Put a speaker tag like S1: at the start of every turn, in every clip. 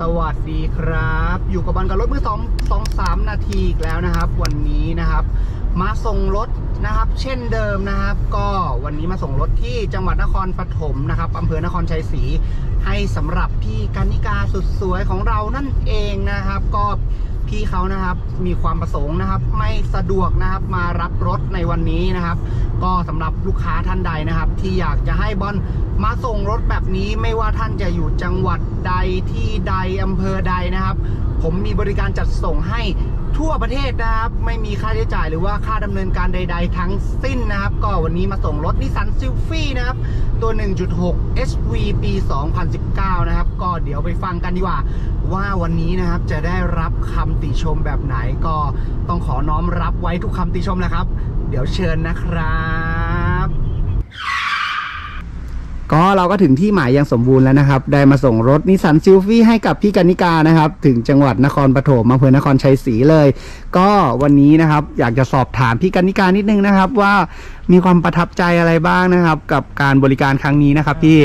S1: สวัสดีครับ อยู่กับบอลกับรถมือสองสองสามนาทีอีกแล้วนะครับ วันนี้นะครับ มาส่งรถนะครับ เช่นเดิมนะครับ ก็วันนี้มาส่งรถที่จังหวัดนครปฐมนะครับอำเภอนครชัยศรีให้สำหรับพี่กานิกาสุดสวยของเรานั่นเองนะครับ ก็ พี่เขานะครับ มีความประสงค์นะครับ ไม่สะดวกนะครับมารับรถในวันนี้นะครับ ก็สำหรับลูกค้าท่านใดนะครับ ที่อยากจะให้บอลมาส่งรถแบบนี้ไม่ว่าท่านจะอยู่จังหวัดใดที่ใดอำเภอใดนะครับ ผมมีบริการจัดส่งให้ ทั่วประเทศนะครับ ไม่มีค่าใช้จ่ายหรือว่าค่าดำเนินการใด ๆ ทั้งสิ้นนะครับ ก็วันนี้มาส่งรถนิสสันซิลฟี่นะครับ ตัว 1.6 SV ปี 2019 นะครับ ก็เดี๋ยวไปฟังกันดีกว่า ว่าวันนี้นะครับจะได้รับคำติชมแบบไหนก็ต้องขอน้อมรับไว้ทุกคำติชมนะครับ เดี๋ยวเชิญนะครับ ก็ เราก็ถึงที่หมายอย่างสมบูรณ์แล้วนะครับ ได้มาส่งรถนิสสันซิลฟี่ให้กับพี่กนิกานะครับ ถึงจังหวัดนครปฐมอำเภอนครชัยศรีเลย ก็วันนี้นะครับอยากจะสอบถามพี่กนิกานิดนึงนะครับว่ามีความประทับใจอะไรบ้างนะครับ กับการบริการครั้งนี้นะครับพี่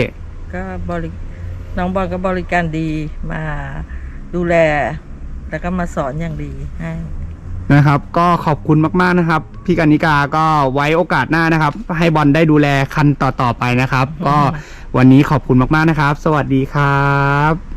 S2: ก็บริน้องบอลก็บริการดีมาดูแล แล้วก็มาสอนอย่างดีให้
S1: นะครับ ก็ขอบคุณมากๆนะครับ พี่กนิกาก็ไว้โอกาสหน้านะครับ ให้บอลได้ดูแลคันต่อๆไปนะครับ ก็วันนี้ขอบคุณมากๆนะครับ สวัสดีครับ